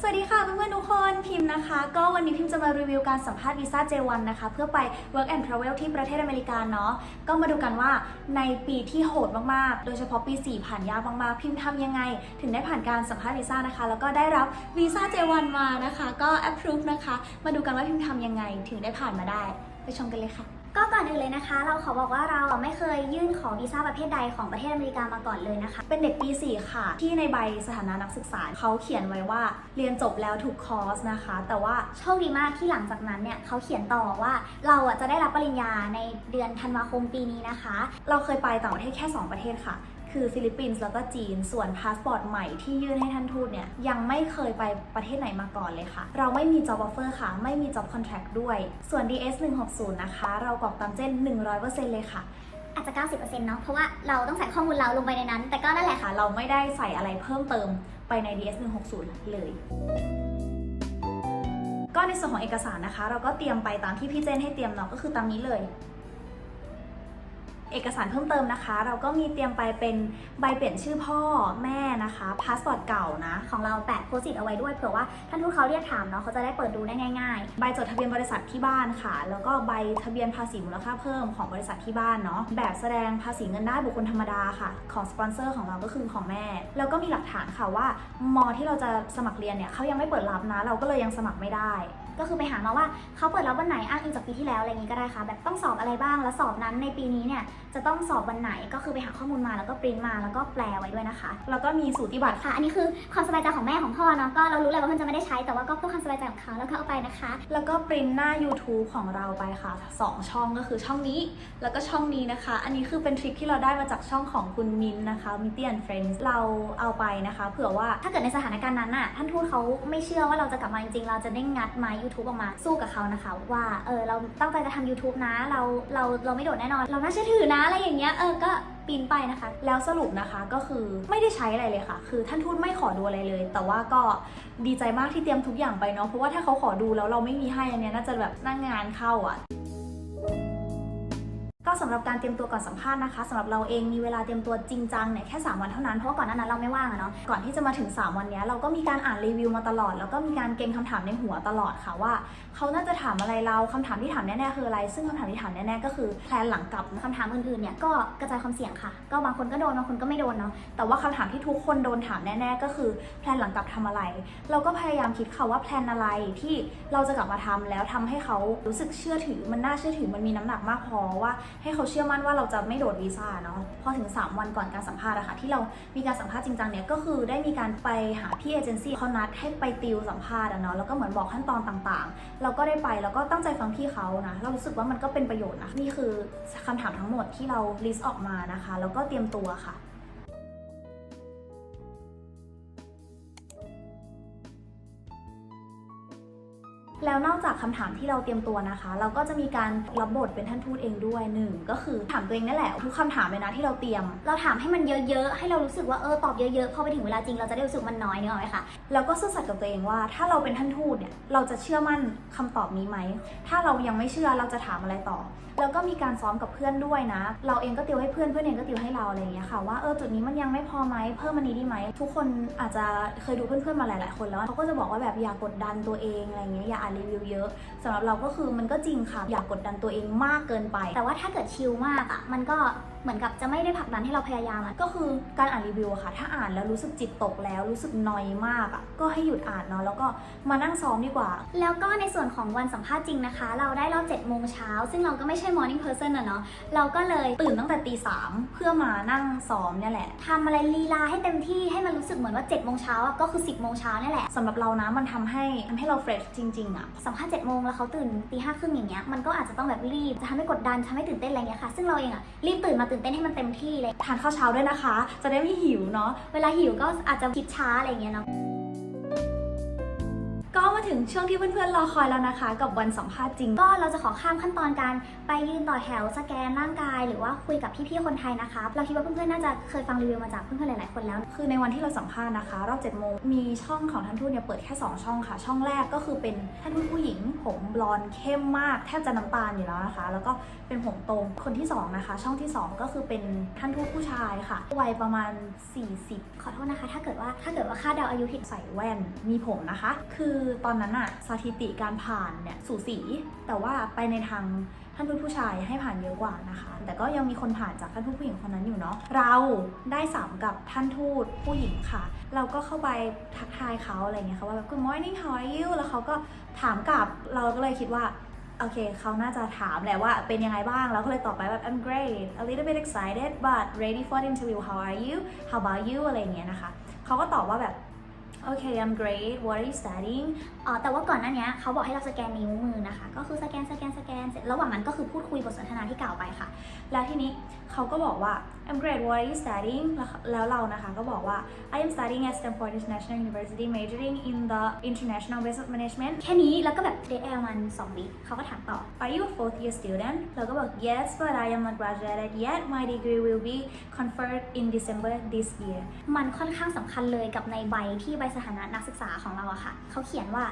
สวัสดีค่ะเพื่อนๆทุกคนพิมพ์นะคะ ก็วันนี้พิมจะมารีวิวการสัมภาษณ์วีซ่า J1 นะคะ เพื่อไป Work and Travel ที่ประเทศอเมริกาเนาะก็มาดูกันว่าในปีที่โหดมากๆ โดยเฉพาะปี 4 ผ่านยากมากๆ พิมพ์ทำยังไง ถึงได้ผ่านการสัมภาษณ์วีซ่านะคะ แล้วก็ได้รับวีซ่า J1 มานะคะ ก็ approve นะคะ มาดูกันว่าพิมพ์ทำยังไง ถึงได้ผ่านมาได้ ไปชมกันเลยค่ะ ก็ก่อนอื่นเลยนะคะ เราขอบอกว่าเราไม่เคยยื่นขอวีซ่าประเภทใดของประเทศอเมริกามาก่อนเลยนะคะ เป็นเด็กปี 4 ค่ะ ที่ในใบสถานะนักศึกษาเขาเขียนไว้ว่าเรียนจบแล้วทุกคอร์สนะคะ แต่ว่าโชคดีมากที่หลังจากนั้นเนี่ยเขาเขียนต่อว่าเราอะจะได้รับปริญญาในเดือนธันวาคมปีนี้นะคะ เราเคยไปต่างประเทศแค่ 2 ประเทศค่ะ คือฟิลิปปินส์แล้วก็จีน ส่วนพาสปอร์ตใหม่ที่ยื่นให้ท่านทูตเนี่ยยังไม่เคยไปประเทศไหนมาก่อนเลยค่ะ เราไม่มี job offer ค่ะ ไม่มี job contract ด้วย ส่วน DS 160นะคะ เรากรอกตามเส้น 100%เลยค่ะอาจจะ 90%เนาะ เพราะว่าเราต้องใส่ข้อมูลเราลงไปในนั้น แต่ก็นั่นแหละค่ะค่ะเราไม่ได้ใส่อะไรเพิ่มเติมไปใน DS 160เลย ก็ในส่วนของเอกสารนะคะ เราก็เตรียมไปตามที่พี่เจนให้เตรียมเนาะ ก็คือตามนี้เลย เอกสารเพิ่มเติมนะคะ เราก็มีเตรียมไปเป็นใบเปลี่ยนชื่อพ่อแม่นะคะพาสปอร์ตเก่านะ ของเราแปะโพสิตเอาไว้ด้วยเผื่อว่าท่านทูตเขาเรียกถามเนาะเขาจะได้เปิดดูได้ง่ายๆ ใบจดทะเบียนบริษัทที่บ้านค่ะ แล้วก็ใบทะเบียนภาษีมูลค่าเพิ่มของบริษัทที่บ้านเนาะแบบแสดงภาษีเงินได้บุคคลธรรมดาค่ะ ของสปอนเซอร์ของเราก็คือของแม่ แล้วก็มีหลักฐานค่ะว่ามอที่เราจะสมัครเรียนเนี่ยเขายังไม่เปิดรับนะ เราก็เลยยังสมัครไม่ได้ ก็คือไปหามาว่าเขาเปิดรับวันไหนอ้างอิงจากปีที่แล้วอะไรอย่างนี้ก็ได้ค่ะ แบบต้องสอบอะไรบ้างแล้วสอบนั้นในปีนี้เนี่ยจะต้องสอบวันไหนก็คือไปหาข้อมูลมาแล้วก็ปริ้นมาแล้วก็แปลไว้ด้วยนะคะแล้วก็มีสูติบัตรค่ะ อันนี้คือความสบายใจของแม่ของพ่อเนาะก็เรารู้แหละว่าเพื่อนจะไม่ได้ใช้แต่ว่าก็เพื่อความสบายใจของเขาแล้วก็เอาไปนะคะ แล้วก็ปริ้นหน้า YouTube ของเราไปค่ะ 2 ช่องก็คือช่องนี้ แล้วก็ช่องนี้นะคะ อันนี้คือเป็นทริคที่เราได้มาจากช่องของคุณมินนะคะ m i t y and Friends เราเอาไปนะคะ เผื่อว่าถ้าเกิดในสถานการณ์นั้นน่ะท่านทูตเขาไม่เชื่อว่าเราจะกลับมาจริงๆเราจะได้งัดไม้ YouTube ออกมาสู้กับเขานะคะ ว่าเออเราตั้งใจจะทำ YouTube นะ เราเราเราไม่โดดแน่นอน เราน่าเชื่อถือนะอะไรอย่างเงี้ยเออก็ปีนไปนะคะ แล้วสรุปนะคะก็คือไม่ได้ใช้อะไรเลยค่ะ คือท่านทูตไม่ขอดูอะไรเลย แต่ว่าก็ดีใจมากที่เตรียมทุกอย่างไปเนาะเพราะว่าถ้าเขาขอดูแล้วเราไม่มีให้อันเนี้ยน่าจะแบบนั่งงานเข้าอะ ก็สำหรับการเตรียมตัวก่อนสัมภาษณ์นะคะสำหรับเราเองมีเวลาเตรียมตัวจริงจังเนี่ยแค่ 3 วันเท่านั้นเพราะว่าก่อนหน้านั้นเราไม่ว่างอะเนาะก่อนที่จะมาถึง 3 วันเนี้ยเราก็มีการอ่านรีวิวมาตลอด แล้วก็มีการเก็งคำถามในหัวตลอดค่ะว่า เขาน่าจะถามอะไรเราคำถามที่ถามแน่ๆคืออะไร ซึ่งคำถามที่ถามแน่ๆก็คือแพลนหลังกลับคำถามอื่นๆเนี่ยก็กระจายความเสี่ยงค่ะ ก็บางคนก็โดนบางคนก็ไม่โดนเนาะแต่ว่าคำถามที่ทุกคนโดนถามแน่ๆก็คือแพลนหลังกลับทำอะไร เราก็พยายามคิดค่ะว่าแพลนอะไรที่เราจะกลับมาทำแล้วทำให้เขารู้สึกเชื่อถือมันน่าเชื่อถือมันมีน้ำหนักมากพอว่าให้เขาเชื่อมั่นว่าเราจะไม่โดดวีซ่าเนาะพอถึง 3 วันก่อนการสัมภาษณ์อะค่ะที่เรามีการสัมภาษณ์จริงจังเนี่ยก็คือได้มีการไปหาพี่เอเจนซี่เขานัดให้ไปติวสัมภาษณ์อะเนาะแล้วก็เหมือนบอกขั้นตอนต่างๆ เราก็ได้ไปแล้วก็ตั้งใจฟังพี่เขานะเรารู้สึกว่ามันก็เป็นประโยชน์นะนี่คือคำถามทั้งหมดที่เราลิสต์ออกมานะคะ แล้วก็เตรียมตัวค่ะ แล้วนอกจากคำถามที่เราเตรียมตัวนะคะ เราก็จะมีการรับบทเป็นท่านทูตเองด้วยหนึ่งก็คือถามตัวเองนั่นแหละทุกคำถามเลยนะที่เราเตรียม เราถามให้มันเยอะๆให้เรารู้สึกว่าเออตอบเยอะๆพอไปถึงเวลาจริงเราจะได้รู้สึกมันน้อยนึกออกไหมคะแล้วก็ซื่อสัตย์กับตัวเองว่า ถ้าเราเป็นท่านทูตเนี่ยเราจะเชื่อมั่นคำตอบนี้ไหมถ้าเรายังไม่เชื่อเราจะถามอะไรต่อ แล้วก็มีการซ้อมกับเพื่อนด้วยนะ เราเองก็ติวให้เพื่อนเพื่อนเองก็ติวให้เราอะไรอย่างเงี้ยค่ะว่าเออจุดนี้มันยังไม่พอไหมเพิ่มอันนี้ดีไหมทุกคนอาจจะเคยดูเพื่อนๆมาหลาย ๆ คนแล้วเขาก็จะบอกว่าแบบอย่ากดดันตัวเองอะไรเงี้ยอย่าานรีวิวเยอะสำหรับเราก็คือมันก็จริงค่ะ อยากกดดันตัวเองมากเกินไป แต่ว่าถ้าเกิดชิลมากอะมันก็ เหมือนกับจะไม่ได้ผลักดันให้เราพยายามอะก็คือการอ่านรีวิวค่ะ ถ้าอ่านแล้วรู้สึกจิตตกแล้วรู้สึกนอยมากอะก็ให้หยุดอ่านเนาะแล้วก็มานั่งซ้อมดีกว่า แล้วก็ในส่วนของวันสัมภาษณ์จริงนะคะ เราได้รอบ7โมงเช้าซึ่งเราก็ไม่ใช่ morning person อะเนาะเราก็เลยตื่นตั้งแต่ตีสามเพื่อมานั่งซ้อมเนี่ยแหละทำอะไรลีลาให้เต็มที่ให้มันรู้สึกเหมือนว่า7โมงเช้าอะก็คือ10โมงเช้านี่แหละสำหรับเรานะมันทำให้ทำให้เราเฟรชจริงๆอะสัมภาษณ์7โมงแล้วเขาตื่นตีห้าครึ่งอย่างเงี้ยมันก็อาจจะต้องแบบรีบจะทำให้กดดันทำให้ตื่นเต้นอะไรเงี้ยค่ะซึ่งเราเองอะรีบตื่นมาตื่นเต้นให้มันเต็มที่เลย ทานข้าวเช้าด้วยนะคะ จะได้ไม่หิวเนาะ เวลาหิวก็อาจจะคิดช้าอะไรเงี้ยเนาะ ก็ มาถึงช่วงที่เพื่อนๆรอคอยแล้วนะคะ กับวันสัมภาษณ์จริง ก็เราจะขอข้ามขั้นตอนการไปยืนต่อแถวสแกนร่างกาย หรือว่าคุยกับพี่ๆคนไทยนะคะ เราคิดว่าเพื่อนๆน่าจะเคยฟังรีวิวมาจากเพื่อนๆหลายๆคนแล้ว คือในวันที่เราสัมภาษณ์นะคะรอบ7โมงมีช่องของท่านทูตเนี่ยเปิดแค่ 2 ช่องค่ะ ช่องแรกก็คือเป็นท่านทูตผู้หญิง ผมบลอนด์เข้มมากแทบจะน้ำตาลอยู่แล้วนะคะ แล้วก็เป็นผมตรงคนที่2นะคะช่องที่ 2 ก็คือเป็นท่านทูตผู้ชายค่ะวัยประมาณ 40 ขอโทษนะคะ ถ้าเกิดว่าถ้าเกิดว่าคาดเดาอายุผิดใส่แว่นมีผมนะคะ คือตอนนั้นอะสถิติการผ่านเนี่ยสูสี แต่ว่าไปในทางท่านผู้ชายให้ผ่านเยอะกว่านะคะ แต่ก็ยังมีคนผ่านจากท่านผู้หญิงคนนั้นอยู่เนาะ เราได้สามกับท่านทูตผู้หญิงค่ะ เราก็เข้าไปทักทายเขาอะไรเงี้ยค่ะว่าแบบ good morning how are you แล้วเขาก็ถามกลับ เราก็เลยคิดว่าโอเค เขาน่าจะถามแหละว่าเป็นยังไงบ้างเราก็เลยตอบไปแบบ I'm great a little bit excited but ready for the interview how are you how about you อะไรเงี้ยนะคะ เขาก็ตอบว่าแบบ โอเค I'm great what are you studying อ๋อแต่ว่าก่อนหน้านี้เขาบอกให้เราสแกนนิ้วมือนะคะ ก็คือสแกนสแกนสแกนเสร็จระหว่างนั้นก็คือพูดคุยบทสนทนาที่กล่าวไปค่ะ แล้วทีนี้เขาก็บอกว่า I'm great what are you studying แล้วเรานะคะก็บอกว่า I am studying at Stanford International University majoring in the International Business Management แค่นี้แล้วก็แบบเดทแอลมันสองวิเขาก็ถามต่อ Are you a fourth year student เราก็บอก Yes but I am not graduated yet my degree will be conferred in December this year มันค่อนข้างสำคัญเลยกับในใบที่ใบสถานะนักศึกษาของเราอะค่ะ เขาเขียนว่า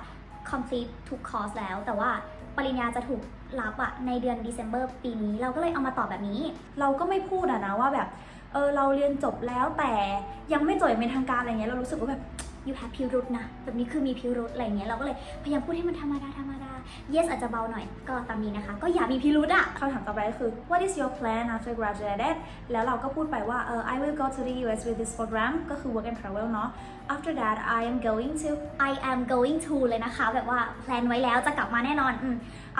complete ทุกคอร์สแล้วแต่ว่า ปริญญาจะถูกรับอะในเดือน December ปีนี้ เราก็เลยเอามาตอบแบบนี้ เราก็ไม่พูดอะนะว่าแบบเออเราเรียนจบแล้วแต่ยังไม่จบอย่างเป็นทางการอะไรเงี้ยเรารู้สึกว่าแบบ you have พิรุษนะแบบนี้คือมีพิรุษอะไรเงี้ยเราก็เลยพยายามพูดให้มันธรรมดาธรรมดา yes อาจจะเบาหน่อย ก็ตามนี้นะคะ ก็อย่ามีพิรุษอะคำถามต่อไปก็คือ what is your plan after graduated แล้วเราก็พูดไปว่าเออ I will go to the US with this program ก็คือ work and travel เนาะ after that I am going to I am going to เลยนะคะแบบว่าแพลนไว้แล้วจะกลับมาแน่นอนอ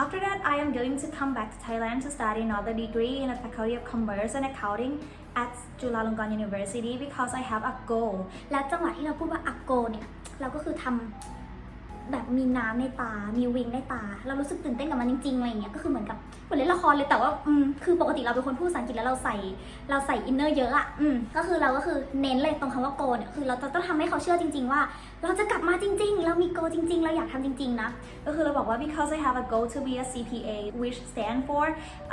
after that I am going to come back to Thailand to study another degree in the faculty of commerce and accounting at Chulalongkorn University because I have a goal และจังหวะที่เราพูดว่า a goal เนี่ย เราก็คือทำ แบบมีน้ำในตา มีวิงในตา เรารู้สึกตื่นเต้นกับมันจริงๆอะไรเงี้ย ก็คือเหมือนกับเหมือนเล่นละครเลย แต่ว่า อืม คือปกติเราเป็นคนพูดภาษาอังกฤษแล้วเราใส่ เราใส่อินเนอร์เยอะอะอืม ก็คือเราก็คือเน้นเลยตรงคำว่าโกเนี่ย คือเราจะต้องทำให้เขาเชื่อจริง ๆ ว่า เราจะกลับมาจริง ๆ เรามีโกจริง ๆ เราอยากทำจริง ๆ นะ ก็คือเราบอกว่า because I have a goal to be a CPA which stand for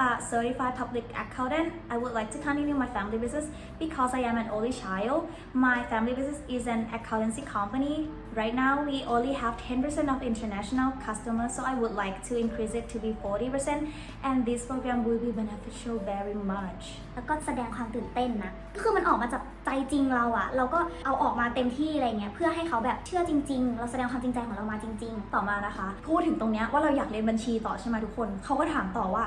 uh, certified public accountant I would like to continue my family business because I am an only child my family business is an accountancy company right now we only have 10% of international customers so I would like to increase it to be 40% and this program will be beneficial very much แล้วก็แสดงความตื่นเต้นนะ ก็คือมันออกมาจากใจจริงเราอะเราก็เอาออกมาเต็มที่อะไรเงี้ย เพื่อให้เขาแบบเชื่อจริง ๆ เราแสดงความจริงใจของเรามาจริง ๆ ต่อมานะคะ พูดถึงตรงเนี้ยว่าเราอยากเรียนบัญชีต่อใช่ไหมทุกคน เขาก็ถามต่อว่า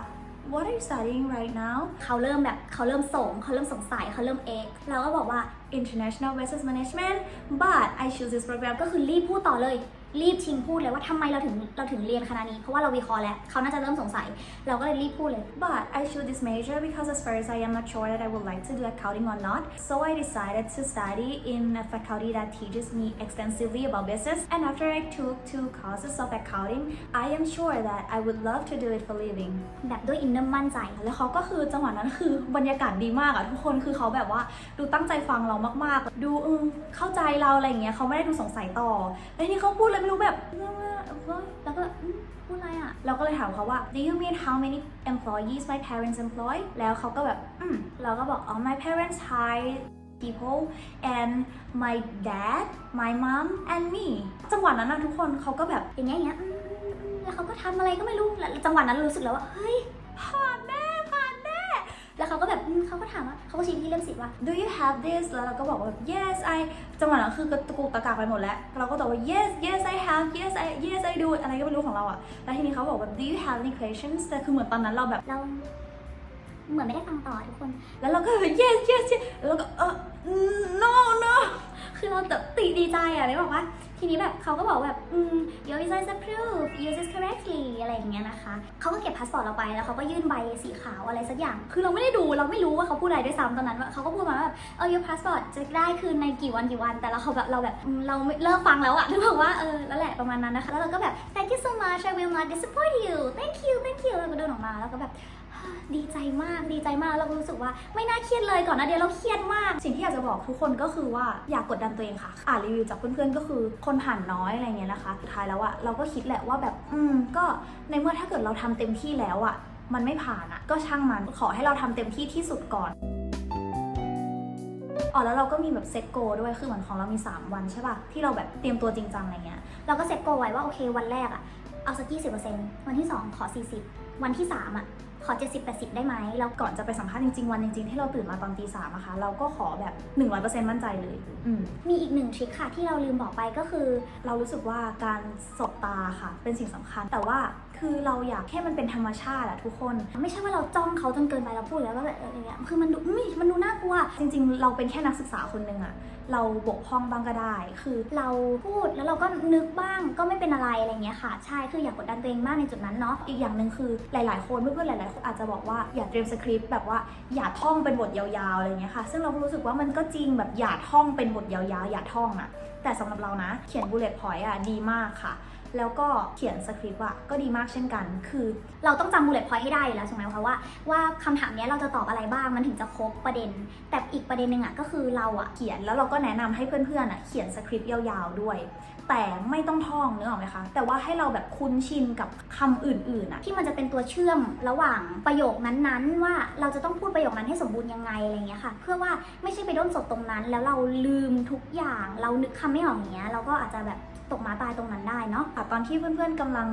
what are you studying right now เขาเริ่มแบบเขาเริ่มสงเขาเริ่มสงสัยเขาเริ่มเอกเราก็บอกว่า international business management but I choose this program ก็คือรีบพูดต่อเลย รีบชิงพูดเลยว่าทำไมเราถึงเราถึงเรียนคณะนี้ เพราะว่าเราวิเคราะห์แล้วเขาน่าจะเริ่มสงสัย เราก็เลยรีบพูดเลย but I choose this major because at first I am not sure that I would like to do accounting or not so I decided to study in a faculty that teaches me extensively about business and after I took two courses of accounting I am sure that I would love to do it for living แบบด้วยอินเนอร์มั่นใจแล้วเขาก็คือจังหวะนั้นคือบรรยากาศดีมากอะทุกคนคือเขาแบบว่าดูตั้งใจฟังเรามากๆ ดูเออเข้าใจเราอะไรอย่างเงี้ยเขาไม่ได้ดูสงสัยต่อแล้วทีนี้เขาพูดอะไรไม่รู้แบบเออเออแล้วก็อืมพูดอะไรอะ เราก็เลยถามเขาว่า do you mean how many employees my parents employ แล้วเขาก็แบบอืมเราก็บอกอ๋อ my parents hire people and my dad my mom and me จังหวะนั้นนะทุกคนเขาก็แบบอย่างเงี้ยอย่างเงี้ยแล้วเขาก็ทำอะไรก็ไม่รู้แล้วจังหวะนั้นเรารู้สึกแล้วว่าเฮ้ย แล้วเขาก็แบบอืมเขาก็ถามว่าเขาก็ชี้ที่เล่มสิว่า do you have this แล้วเราก็บอกว่า yes I จังหวะนั้นคือกระตุกตะกากไปหมดแล้วเราก็ตอบว่า yes yes I have yes I yes I do อะไรก็ไม่รู้ของเราอะแล้วทีนี้เขาบอกว่า do you have any questions แต่คือเหมือนตอนนั้นเราแบบเราเหมือนไม่ได้ฟังต่อทุกคน แล้วเราก็แบบ yes yes yes แล้วเราก็เออ no no คือเราแบบติดีใจอะเลยบอกว่า ทีนี้แบบเขาก็บอกแบบอืม your visa is approved use it correctly อะไรอย่างเงี้ยนะคะเขาก็เก็บพาสปอร์ตเราไปแล้วเขาก็ยื่นใบสีขาวอะไรสักอย่าง คือเราไม่ได้ดูเราไม่รู้ว่าเขาพูดอะไรด้วยซ้ำตอนนั้นว่าเขาก็พูดมาแบบเออ your passport จะได้คืนในกี่วันกี่วัน แต่เราเขาแบบเราแบบเราเลิกฟังแล้วอะนึกบอกว่าเออแล้วแหละประมาณนั้นนะคะแล้วเราก็แบบ thank you so much I will not disappoint you thank you thank you เราก็เดินออกมาแล้วก็แบบ ดีใจมากดีใจมากเรารู้สึกว่าไม่น่าเครียดเลยก่อนหนะเดี๋ยวเราเครียดมาก สิ่งที่อยากจะบอกทุกคนก็คือว่าอย่ากกดดันตัวเองค่ะ อ่านรีวิวจากเพื่อนๆก็คือคนผ่านน้อยอะไรเงี้ยนะคะสุดท้ายแล้วอะเราก็คิดแหละว่าแบบอืมก็ในเมื่อถ้าเกิดเราทำเต็มที่แล้วอะมันไม่ผ่านอะก็ช่างมันขอให้เราทำเต็มที่ที่สุดก่อนอ๋อแล้วเราก็มีแบบเซตโกด้วยคือเหมือนของเรามี 3 วันใช่ป่ะที่เราแบบเตรียมตัวจริงจังอะไรเงี้ยเราก็เซ็ตโกไว้ว่าโอเควันแรกอะเอาสักยี่สิบเปอร์เซ็นต์วันที่สองขอสี่ส วันที่สามอะขอเจ็ดสิบแปดสิบได้ไหมแล้วก่อนจะไปสัมภาษณ์จริง ๆ วันจริง ๆ ที่เราตื่นมาตอนตีสามอะคะ เราก็ขอแบบ 100%มั่นใจเลยอืมมีอีกหนึ่งทริคค่ะที่เราลืมบอกไปก็คือ เรารู้สึกว่าการสบตาค่ะ เป็นสิ่งสำคัญ แต่ว่า คือเราอยากให้มันเป็นธรรมชาติอะทุกคน ไม่ใช่ว่าเราจ้องเขาจนเกินไปเราพูดแล้วก็แบบออย่างเงี้ยคือมันดูอุ้ยมันดูน่ากลัว จริง ๆ เราเป็นแค่นักศึกษาคนหนึ่งอะเราบกพร่องบ้างก็ได้ คือเราพูดแล้วเราก็นึกบ้างก็ไม่เป็นอะไรอะไรเงี้ยค่ะ ใช่ คืออยากกดดันตัวเองมากในจุดนั้นเนาะ อีกอย่างหนึ่งคือหลาย ๆ คนเพื่อนๆหลาย ๆ คนอาจจะบอกว่าอย่าเตรียมสคริปต์แบบว่าอย่าท่องเป็นบทยาวๆอะไรเงี้ยค่ะ ซึ่งเราก็รู้สึกว่ามันก็จริงแบบอย่าท่องเป็นบทยาวๆอย่าท่องอะแต่สำหรับเรานะ เขียน bullet point อะดีมากค่ะ แล้วก็เขียนสคริปต์อะก็ดีมากเช่นกัน คือเราต้องจำมูลเลตพอยท์ให้ได้แล้วใช่ไหมคะว่าว่าคำถามนี้เราจะตอบอะไรบ้างมันถึงจะครบประเด็น แต่อีกประเด็นหนึ่งอะก็คือเราอะเขียนแล้วเราก็แนะนำให้เพื่อนๆอะเขียนสคริปต์ยาวๆด้วย แต่ไม่ต้องท่องเนึกอออกไหมคะ แต่ว่าให้เราแบบคุ้นชินกับคำอื่นๆอะที่มันจะเป็นตัวเชื่อมระหว่างประโยคนั้นๆ ว่าเราจะต้องพูดประโยคนั้นให้สมบูรณ์ยังไงอะไรเงี้ยค่ะ เพื่อว่าไม่ใช่ไปด้นสดตรงนั้น แล้วเราลืมทุกอย่าง เรานึกคำไม่ออกอย่างเงี้ยเราก็อาจจะแบบตกมาตายตรงนั้นได้เนาะค่ะตอนที่เพื่อนๆกำลัง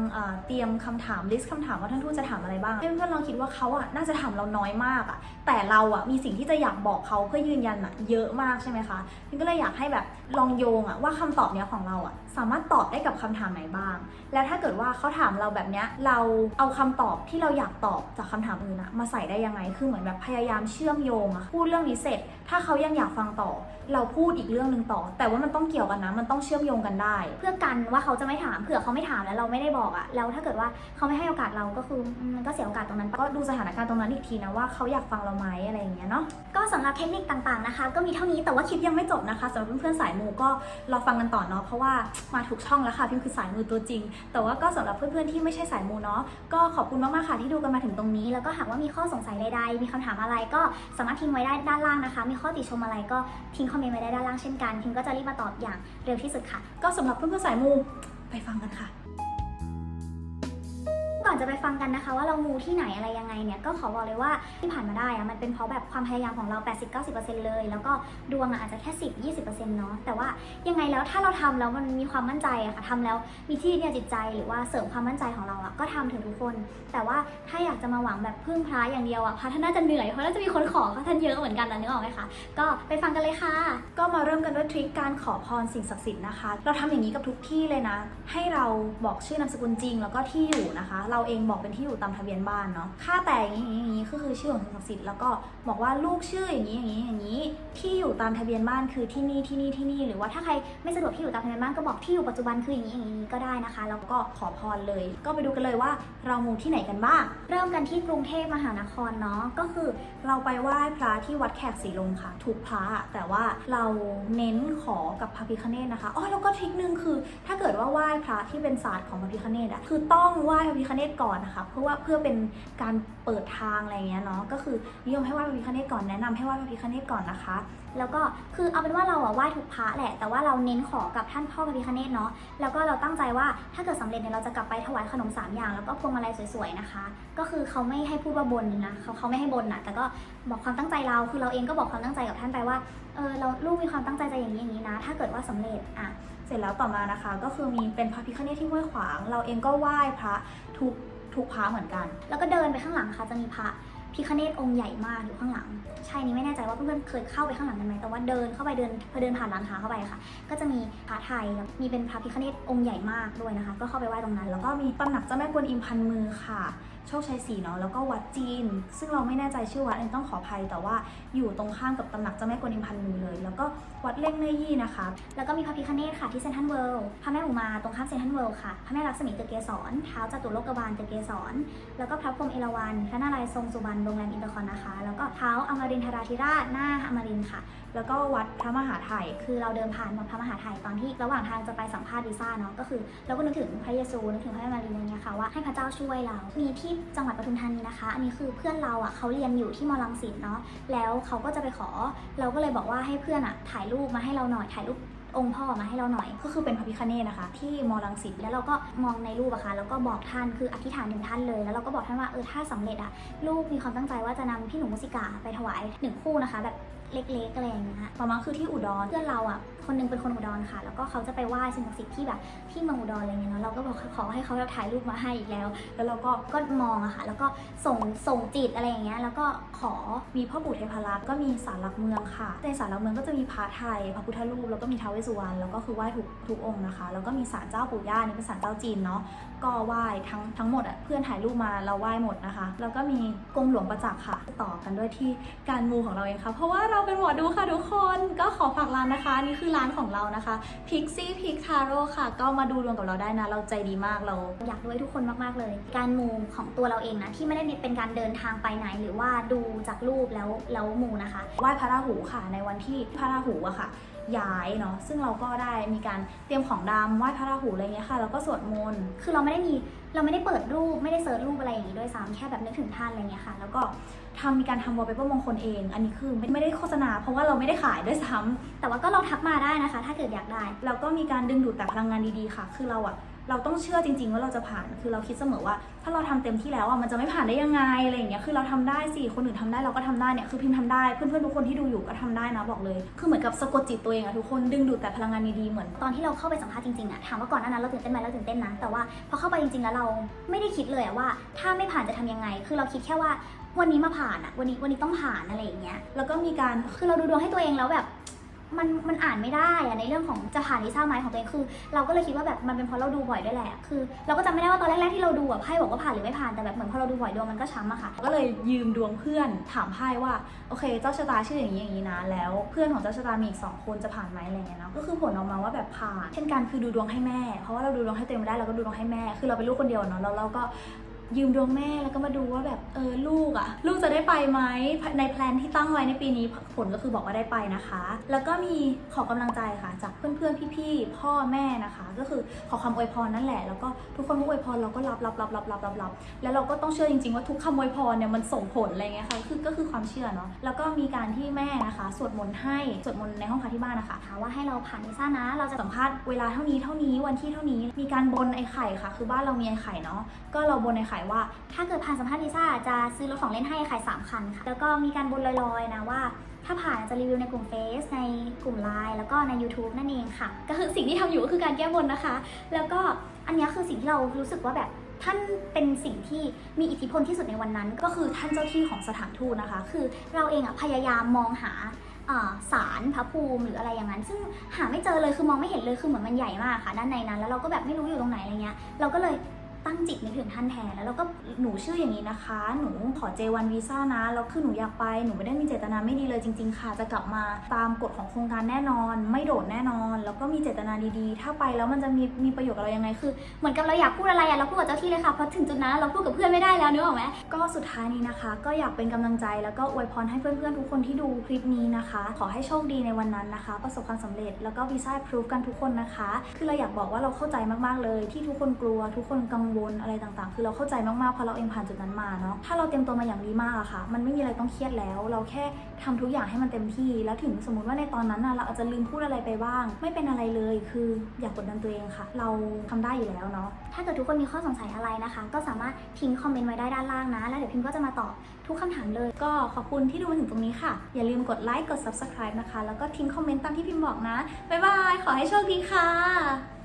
เตรียมคำถามลิสต์คำถามว่าท่านทูตจะถามอะไรบ้างเพื่อนๆลองคิดว่าเขาอะน่าจะถามเราน้อยมากอะแต่เราอะมีสิ่งที่จะอยากบอกเขาเพื่อยืนยันอะเยอะมากใช่ไหมคะพิมก็เลยอยากให้แบบลองโยงอะว่าคำตอบเนี้ยของเราอะ สามารถตอบได้กับคำถามไหนบ้าง แล้วถ้าเกิดว่าเขาถามเราแบบเนี้ยเราเอาคำตอบที่เราอยากตอบจากคำถามอื่นอะมาใส่ได้ยังไงคือเหมือนแบบพยายามเชื่อมโยงอะพูดเรื่องนี้เสร็จ ถ้าเขายังอยากฟังต่อ เราพูดอีกเรื่องหนึ่งต่อ แต่ว่ามันต้องเกี่ยวกันนะมันต้องเชื่อมโยงกันได้ เพื่อกันว่าเขาจะไม่ถามเผื่อเขาไม่ถามแล้วเราไม่ได้บอกอะแล้วถ้าเกิดว่าเขาไม่ให้โอกาสเราก็คือมันก็เสียโอกาสตรงนั้นก็ดูสถานการณ์ตรงนั้นอีกทีนะว่าเขาอยากฟังเราไหมอะไรอย่างเงี้ยเนาะก็สำหรับเทคนิคต่างๆนะคะ ก็มีเท่านี้แต่ว่าคลิปยังไม่จบนะคะสำหรับเพื่อนๆสายมูก็รอฟังกันต่อเนาะเพราะว่ามาถูกช่องแล้วค่ะพิมคือสายมูตัวจริง แต่ว่าก็สำหรับเพื่อนๆที่ไม่ใช่สายมูเนาะก็ขอบคุณมากๆค่ะที่ดูกันมาถึงตรงนี้ แล้วก็หากว่ามีข้อสงสัยใดๆ มีคำถามอะไรก็สามารถทิ้งไว้ได้ด้านล่างนะคะ มีข้อติชมอะไรก็ทิ้งคอมเมนต์ไว้ได้ด้านล่างเช่นกันพิมก็จะรีบมาตอบอย่างเร็วที่สุดค่ะ ก็สำหรับเพื่อนๆสายมูไปฟังกันค่ะ ก่อนจะไปฟังกันนะคะว่าเรามูที่ไหนอะไรยังไงเนี่ยก็ขอบอกเลยว่าที่ผ่านมาได้อะมันเป็นเพราะแบบความพยายามของเรา 80-90%เลย แล้วก็ดวงอะอาจจะแค่ 10-20%เนาะแต่ว่ายังไงแล้วถ้าเราทำแล้วมันมีความมั่นใจอะค่ะทำแล้วมีที่เนี่ยจิตใจหรือว่าเสริมความมั่นใจของเราอะก็ทำเถอะทุกคน แต่ว่าถ้าอยากจะมาหวังแบบพึ่งพระอย่างเดียวอะพระท่านน่าจะเหนื่อยเพราะน่าจะมีคนขอเขาท่านเยอะเหมือนกันนะนึกออกไหมคะก็ไปฟังกันเลยค่ะ ก็มาเริ่มกันด้วยทริคการขอพรสิ่งศักดิ์สิทธิ์นะคะ เราทำอย่างนี้กับทุกที่เลยนะ ให้เราบอกชื่อนามสกุลจริงแล้วก็ที่อยู่นะคะเราเองบอกเป็นที่อยู่ตามทะเบียนบ้านเนาะค่าแต่อย่างนี้อย่างนี้อย่างนี้ก็คือชื่อของสิ่งศักดิ์สิทธิ์แล้วก็บอกว่าลูกชื่ออย่างนี้อย่างนี้อย่างนี้ ที่อยู่ตามทะเบียนบ้านคือที่นี่ที่นี่ที่นี่หรือว่าถ้าใครไม่สะดวกที่อยู่ตามทะเบียนบ้านก็บอกที่อยู่ปัจจุบันคืออย่างนี้อย่างนี้ก็ได้นะคะแล้วก็ขอพรเลย ก็ไปดูกันเลยว่าเรามูที่ไหนกันบ้างเริ่มกันที่กรุงเทพมหานครเนาะก็คือเราไปไหว้พระที่วัดแขกศรีลมค่ะทุกพระอะแต่ว่าเราเน้นขอกับพระพิคเนตนะคะอ๋อแล้วก็ทริคนึงคือ ถ้าเกิดว่าไหว้พระที่เป็นศาสตร์ของพระพิคเนตอะคือต้องไหว้พระพิคเนตก่อนนะคะเพื่อว่าเพื่อเป็นการเปิดทางอะไรเงี้ยเนาะก็คือนิยมให้ไหว้พระพิคเนตก่อนแนะนำให้ไหว้พระพิคเนตก่อนนะคะ แล้วก็คือเอาเป็นว่าเราอะไหว้ทุกพระแหละ แต่ว่าเราเน้นขอกับท่านพ่อพระพิฆเนศเนาะแล้วก็เราตั้งใจว่าถ้าเกิดสำเร็จเนี่ยเราจะกลับไปถวายขนมสามอย่างแล้วก็พวงมาลัยสวยๆนะคะ ก็คือเขาไม่ให้พูดว่าบนนะเขาเขาไม่ให้บนนะแต่ก็บอกความตั้งใจเราคือเราเองก็บอกความตั้งใจกับท่านไปว่าเออเราลูกมีความตั้งใจจะอย่างนี้อย่างนี้นะ ถ้าเกิดว่าสำเร็จอะ สร็จแล้วต่อมานะคะ ก็คือมีเป็นพระพิคเนตที่ห้วยขวาง เราเองก็ไหว้พระทุกทุกพระเหมือนกัน แล้วก็เดินไปข้างหลังค่ะจะมีพระพิคเนตองค์ใหญ่มากอยู่ข้างหลัง ใช่นี่ไม่แน่ใจว่าเพื่อนๆเคยเข้าไปข้างหลังกันไหมแต่ว่าเดินเข้าไปเดินพอเดินผ่านร้านค้าเข้าไปค่ะ ก็จะมีพระไทยมีเป็นพระพิคเนตองค์ใหญ่มากด้วยนะคะ ก็เข้าไปไหว้ตรงนั้น แล้วก็ก็มีตำหนักเจ้าแม่กวนอิมพันมือค่ะ โชคชัยศรีเนาะแล้วก็วัดจีน ซึ่งเราไม่แน่ใจชื่อวัดอันต้องขออภัย แต่ว่าอยู่ตรงข้ามกับตำหนักเจ้าแม่กวนอิมพันมือเลย แล้วก็วัดเล่งเนยยี่นะคะ แล้วก็มีพระพิคเนตค่ะที่เซนทรัลเวิลด์พระแม่อุมาตรงข้ามเซนทรัลเวิลด์ค่ะพระแม่ลักษมีเกเกสรเท้าจตุโลกบาลเกเกสรแล้วก็พระพรหมเอราวัณพระนารายณ์ทรงสุบรรณโรงแรมอินเตอร์คอนนะคะ แล้วก็เท้าอมรินทราธิราชหน้าอมรินค่ะ แล้วก็วัดพระมหาไทยคือเราเดินผ่านวัดพระมหาไทยตอนที่ระหว่างทางจะไปสัมภาษณ์วีซ่าเนาะก็คือเราก็นึกถึงพระเยซูนึกถึงพระแม่มารีอะไรเงี้ยค่ะว่าให้พระเจ้าช่วยเรา มีที่จังหวัดปทุมธานีนะคะ อันนี้คือเพื่อนเราอะเขาเรียนอยู่ที่มอลังสิตเนาะแล้วเขาก็จะไปขอ เราก็เลยบอกว่าให้เพื่อนอะถ่ายรูปมาให้เราหน่อยถ่ายรูปองค์พ่อมาให้เราหน่อย ก็คือเป็นพระพิคเนตนะคะ ที่มอลังสิตแล้วเราก็มองในรูปอะค่ะแล้วก็บอกท่านคืออธิษฐานถึงท่านเลย แล้วเราก็บอกท่านว่าเออถ้าสำเร็จอะลูกมีความตั้งใจว่าจะนำพี่หนูมุสิกาไปถวายหนึ่งคู่นะคะแบบ เล็กๆอะไรอย่างเงี้ยต่อมาคือที่อุดรเพื่อนเราอะคนหนึงเป็นคนอุดรค่ะ แล้วก็เขาจะไปไหว้สิ่งศักดิ์สิทธิ์ที่แบบที่เมืองอุดรอะไรเงี้ยเนาะเราก็บอกขอให้เขาถ่ายรูปมาให้อีกแล้ว แล้วเราก็ก็มองอะค่ะ แล้วก็ส่งส่งจิตอะไรอย่างเงี้ยแล้วก็ขอมีพ่อปู่เทพารักษ์ก็มีศาลหลักเมืองค่ะ ในศาลหลักเมืองก็จะมีพระไทยพระพุทธรูปแล้วก็มีท้าวเวสสุวรรณแล้วก็คือไหว้ทุกทุกองค์นะคะ แล้วก็มีศาลเจ้าปู่ย่านี่เป็นศาลเจ้าจีนเนาะก็ไหว้ทั้งทั้งหมดอะเพื่อนถ่ายรูปมาเราไหว้หมดนะคะ แล้วก็มีกรมหลวงประจักษ์ค่ะ ต่อกันด้วยที่การมูของเราเองค่ะเพราะว่าเราเป็นหมอดูค่ะทุกคนก็ขอฝากร้านนะคะนี่คือร้านของเรานะคะ Pixie Pix Tarot ค่ะ ก็มาดูดวงกับเราได้นะ เราใจดีมากเรา อยากด้วยทุกคนมาก ๆ เลย การมูของตัวเราเองนะ ที่ไม่ได้เป็นการเดินทางไปไหน หรือว่าดูจากรูปแล้วแล้วมูนะคะไหว้พระราหูค่ะ ในวันที่พระราหูอะค่ะ ย้ายเนาะซึ่งเราก็ได้มีการเตรียมของดำไหว้พระราหูอะไรเงี้ยค่ะแล้วก็สวดมนต์คือเราไม่ได้มีเราไม่ได้เปิดรูปไม่ได้เซิร์ชรูปอะไรอย่างงี้ด้วยซ้ำแค่แบบนึกถึงท่านอะไรเงี้ยค่ะ แล้วก็ ทำมีการทำวอลเปเปอร์มงคลเอง อันนี้คือไม่ไมได้โฆษณา เพราะว่าเราไม่ได้ขายด้วยซ้ำแต่ว่าก็ลองทักมาได้นะคะ ถ้าเกิดอยากได้แล้วก็มีการดึงดูดแต่พลังงานดีๆค่ะ คือเราอะเราต้องเชื่อจริง ๆ ว่าเราจะผ่าน คือเราคิดเสมอว่า ถ้าเราทำเต็มที่แล้วอะมันจะไม่ผ่านได้ยังไงอะไรอย่างเงี้ย คือเราทำได้สิคนอื่นทำได้เราก็ทำได้เนี่ย คือพิมพ์ทำได้ เพื่อนๆทุกคนที่ดูอยู่ก็ทำได้นะบอกเลย คือเหมือนกับสะกดจิตตัวเองอะทุกคนดึงดูดแต่พลังงานดีๆเหมือน ตอนที่เราเข้าไปสัมภาษณ์จริงๆอะถามว่าก่อนหน้านั้นเราตื่นเต้นไหมเราตื่นเต้นนะ แต่ว่าพอเข้าไปจริงๆแล้วเราไม่ได้คิดเลยอะว่า ถ้าไม่ผ่านจะทำยังไง คือเราคิดแค่ว่า วันนี้มาผ่านอะวันนี้วันนี้ต้องผ่านอะไรอย่างเงี้ยแล้วก็มีการคือเราดูดวงให้ตัวเองแล้วแบบ มันมันอ่านไม่ได้อะในเรื่องของจะผ่านวีซ่าไหมของตัวเองคือ เราก็เลยคิดว่าแบบมันเป็นเพราะเราดูบ่อยด้วยแหละ คือ เราก็จำไม่ได้ว่าตอนแรกๆที่เราดูอะไพ่บอกว่าผ่านหรือไม่ผ่านแต่แบบเหมือนพอเราดูบ่อยดวงมันก็ช้ำอะค่ะ ก็เลยยืมดวงเพื่อนถามไพ่ว่าโอเค เจ้าชะตาชื่ออย่างนี้อย่างนี้นะแล้วเพื่อนของเจ้าชะตามีอีกสองคนจะผ่านไหมอะไรเงี้ยเนาะก็คือผลออกมาว่าแบบผ่าน เช่นกันคือดูดวงให้แม่ เพราะว่าเราดูดวงให้ตัวเองไม่ได้เราก็ดูดวงให้แม่ คือเราเป็นลูกคนเดียวเนาะแล้วเราก็ ยืมดวงแม่แล้วก็มาดูว่าแบบเออลูกอะลูกจะได้ไปไหมในแพลนที่ตั้งไว้ในปีนี้ผลก็คือบอกว่าได้ไปนะคะ แล้วก็มีขอกำลังใจค่ะ จากเพื่อนๆพี่ๆพ่อแม่นะคะ ก็คือขอคำอวยพรนั่นแหละ แล้วก็ทุกคนก็อวยพรเราก็รับรับรับรับรับรับรับแล้วเราก็ต้องเชื่อจริงๆว่าทุกคำอวยพรเนี่ยมันส่งผลอะไรเงี้ยค่ะคือก็คือความเชื่อเนาะแล้วก็มีการที่แม่นะคะสวดมนต์ให้สวดมนต์ในห้องพักที่บ้านนะคะถามว่าให้เราผ่านวีซ่านะ เราจะสัมภาษณ์เวลาเท่านี้เท่านี้วันที่เท่านี้มีการบนไอ้ไข่ค่ะ คือบ้านเรามีไอ้ไข่เนาะก็เราบนไอ้ไข่ว่า ถ้าเกิดผ่านสัมภาษณ์วีซ่าจะซื้อรถของเล่นให้ขาย 3 คันค่ะ แล้วก็มีการบนลอยๆนะว่า ถ้าผ่านจะรีวิวในกลุ่มเฟซในกลุ่มไลน์แล้วก็ใน YouTube นั่นเองค่ะ ก็คือสิ่งที่ทำอยู่ก็คือการแก้บนนะคะ แล้วก็อันนี้คือสิ่งที่เรารู้สึกว่าแบบท่านเป็นสิ่งที่มีอิทธิพลที่สุดในวันนั้น ก็คือท่านเจ้าที่ของสถานทูตนะคะ คือเราเองอะพยายามมองหาอ่าสารพระภูมิหรืออะไรอย่างนั้น ซึ่งหาไม่เจอเลยคือมองไม่เห็นเลยคือเหมือนมันใหญ่มากค่ะ ด้านในนั้น แล้วเราก็แบบไม่รู้อยู่ตรงไหนอะไรเงี้ยเราก็เลย ตั้งจิตนึกถึงท่านแทนแล้วเราก็หนูชื่ออย่างนี้นะคะ หนูขอ J1 วีซ่านะแล้วคือหนูอยากไปหนูไม่ได้มีเจตนาไม่ดีเลยจริง ๆ ค่ะ จะกลับมาตามกฎของโครงการแน่นอน ไม่โดดแน่นอน แล้วก็มีเจตนาดีๆ ถ้าไปแล้วมันจะมีมีประโยชน์กับเรายังไงคือเหมือนกับเราอยากพูดอะไรอะเราพูดกับเจ้าที่เลยค่ะเพราะถึงจุดนั้นเราพูดกับเพื่อนไม่ได้แล้วนึกออกไหมก็สุดท้ายนี้นะคะ ก็อยากเป็นกำลังใจแล้วก็อวยพรให้เพื่อนๆทุกคนที่ดูคลิปนี้นะคะ ขอให้โชคดีในวันนั้นนะคะ ประสบความสำเร็จแล้วก็วีซ่าพรูฟกันทุกคนนะคะ คือเราอยากบอกว่าเราเข้าใจมากๆเลย ที่ทุกคนกลัวทุกคนกังววลอะไรต่างๆ คือเราเข้าใจมากๆเพราะเราเองผ่านจุดนั้นมาเนาะถ้าเราเตรียมตัวมาอย่างดีมากอะค่ะ มันไม่มีอะไรต้องเครียดแล้ว เราแค่ทำทุกอย่างให้มันเต็มที่ แล้วถึงสมมติว่าในตอนนั้นน่ะเราอาจจะลืมพูดอะไรไปบ้าง ไม่เป็นอะไรเลย คืออย่ากกดดันตัวเองค่ะ เราทำได้อยู่แล้วเนาะถ้าเกิดทุกคนมีข้อสงสัยอะไรนะคะ ก็สามารถทิ้งคอมเมนต์ไว้ได้ด้านล่างนะ แล้วเดี๋ยวพิมก็จะมาตอบทุกคำถามเลย ก็ขอบคุณที่ดูมาถึงตรงนี้ค่ะ อย่าลืมกดไลค์กด subscribe นะคะ แล้วก็ทิ้งคอมเมนต์ตามที่พิมพ์บอกนะบ๊ายบายขอให้โชคดีค่ะ